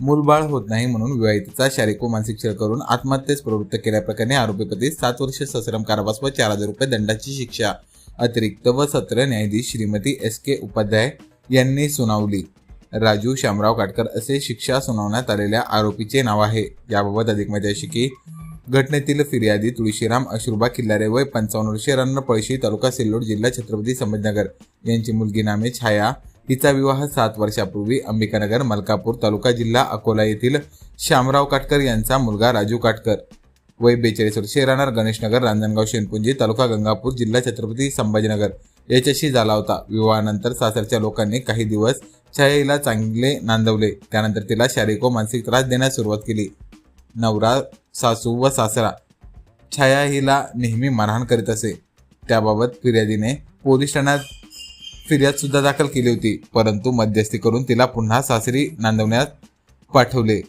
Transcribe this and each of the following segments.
मूलबाळ होत नाही म्हणून विवाहितेचा शारीरिक व मानसिक छळ करून आत्महत्येस प्रवृत्त केल्याप्रकरणी आरोपीपती सात वर्ष सश्रम कारावास व चार हजार रुपये दंडाची शिक्षा अतिरिक्त व सत्र न्यायाधीश श्रीमती एस के उपाध्याय यांनी सुनावली. राजू शामराव काटकर असे शिक्षा सुनावण्यात आलेल्या आरोपीचे नाव आहे. याबाबत अधिक माहिती अशी की घटनेतील फिर्यादी तुळशीराम अश्रुबा किल्लारे वय पंचावन्न वर्षे रन्न पळशी तालुका सिल्लोड जिल्हा छत्रपती संभाजीनगर यांची मुलगी नामे छाया हिचा विवाह सात वर्षापूर्वी अंबिकानगर मलकापूर तालुका जिल्हा अकोला येथील श्यामराव काटकर यांचा मुलगा राजू काटकर. वय बेचाळीस वर्षे राहणार गणेशनगर रांजणगाव शेनपुंजी तालुका गंगापूर जिल्हा छत्रपती संभाजीनगर. याच्याशी झाला होता विवाहानंतर सासरच्या लोकांनी काही दिवस छायाईला चांगले नांदवले. त्यानंतर तिला शारीरिक व मानसिक त्रास देण्यास सुरुवात केली. नवरा सासू व सासरा छाया हिला नेहमी मारहाण करीत असे. त्याबाबत फिर्यादीने पोलीस ठाण्यात फिर्याद सुद्धा दाखल केली होती परंतु मध्यस्थी करून तिला पुन्हा सासरी नांदवण्यात पाठवले.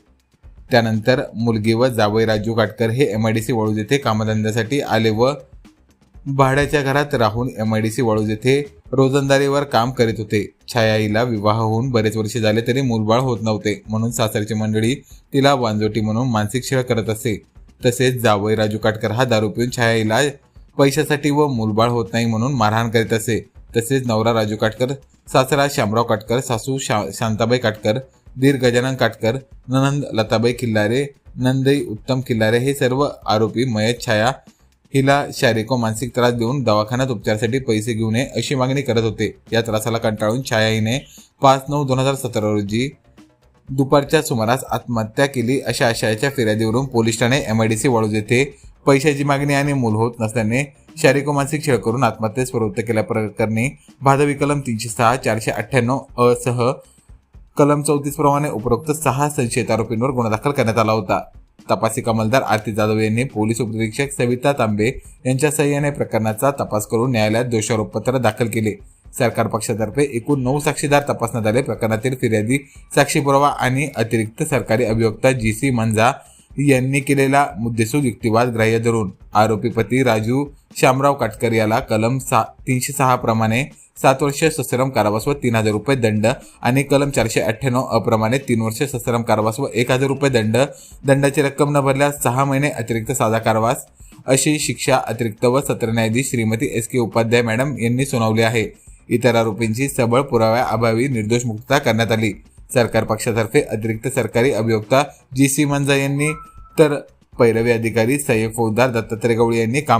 त्यानंतर मुलगी व जावई राजू काटकर हे M I D C Waluj येथे कामधंद्यासाठी आले व भाड्याच्या घरात राहून M I D C Waluj येथे रोजंदारीवर काम करीत होते. छाया विवाह होऊन बरेच वर्ष झाले तरी मूलबाळ होत नव्हते म्हणून सासरची मंडळी तिला वांजोटी म्हणून मानसिक छळ करत असे. तसेच जावई राजू काटकर हा दारू पिऊन छायाईला पैशासाठी व मूलबाळ होत नाही म्हणून मारहाण करीत असे. तसेच नवरा राजू काटकर सासरा शामराव काटकर सासू शा शांताबाई काटकर दीर गजानन काटकर ननंद लताबाई किल्लारे नंदई उत्तम किल्लारे हे सर्व आरोपी मयत छाया हिला शारीरिक व मानसिक त्रास देऊन दवाखान्यात उपचारासाठी पैसे घेऊ नये अशी मागणी करत होते. या त्रासाला कंटाळून छाया हिने पाच नऊ दोन हजार सतरा रोजी दुपारच्या सुमारास आत्महत्या केली अशा आशयाच्या फिर्यादीवरून पोलीस ठाणे एमआयडीसी वाळूज येथे पैशाची मागणी आणि मूल होत नसल्याने शारीरिक व मानसिक छळ करून आत्महत्येस प्रवृत्त केल्याप्रकरणी भादवी कलम तीनशे सहा चारशे अठ्ठ्याण्णव असह सह कलम चौतीस प्रमाणे उपरोक्त सहा संशयित आरोपींवर गुन्हा दाखल करण्यात आला होता. तपासी कमलदार आरती जाधव यांनी पोलीस उपनिरीक्षक सविता तांबे यांच्या सह्याने प्रकरणाचा तपास करून न्यायालयात दोषारोपपत्र दाखल केले. सरकार पक्षातर्फे एकूण नऊ साक्षीदार तपासण्यात आले. प्रकरणातील फिर्यादी साक्षी पुरावा आणि अतिरिक्त सरकारी अभियोक्ता जी सी मंझा यांनी केलेला मुद्देसूद युक्तिवाद ग्राह्य धरून आरोपीपती राजू शामराव काटकर याला कलम सा तीनशे सहा प्रमाणे सात वर्ष सश्रम कारावास व तीन हजार रुपये दंड आणि कलम चारशे अठ्ठ्याण्णव अप्रमाणे तीन वर्ष सश्रम कारावास व एक हजार रुपये दंड दंडाची रक्कम न भरल्यास सहा महिने अतिरिक्त साधा कारावास अशी शिक्षा अतिरिक्त व सत्र न्यायाधीश Shrimati S K Upadhyay madam यांनी सुनावली आहे. इतर आरोपींची सबळ पुराव्याअभावी निर्दोष मुक्तता करण्यात आली. सरकार पक्षातर्फे अतिरिक्त सरकारी अभियोक्ता जी सी मंजा यांनी तर पैरवी अधिकारी सय्यद फौजदार दत्तात्रय गवळी यांनी काम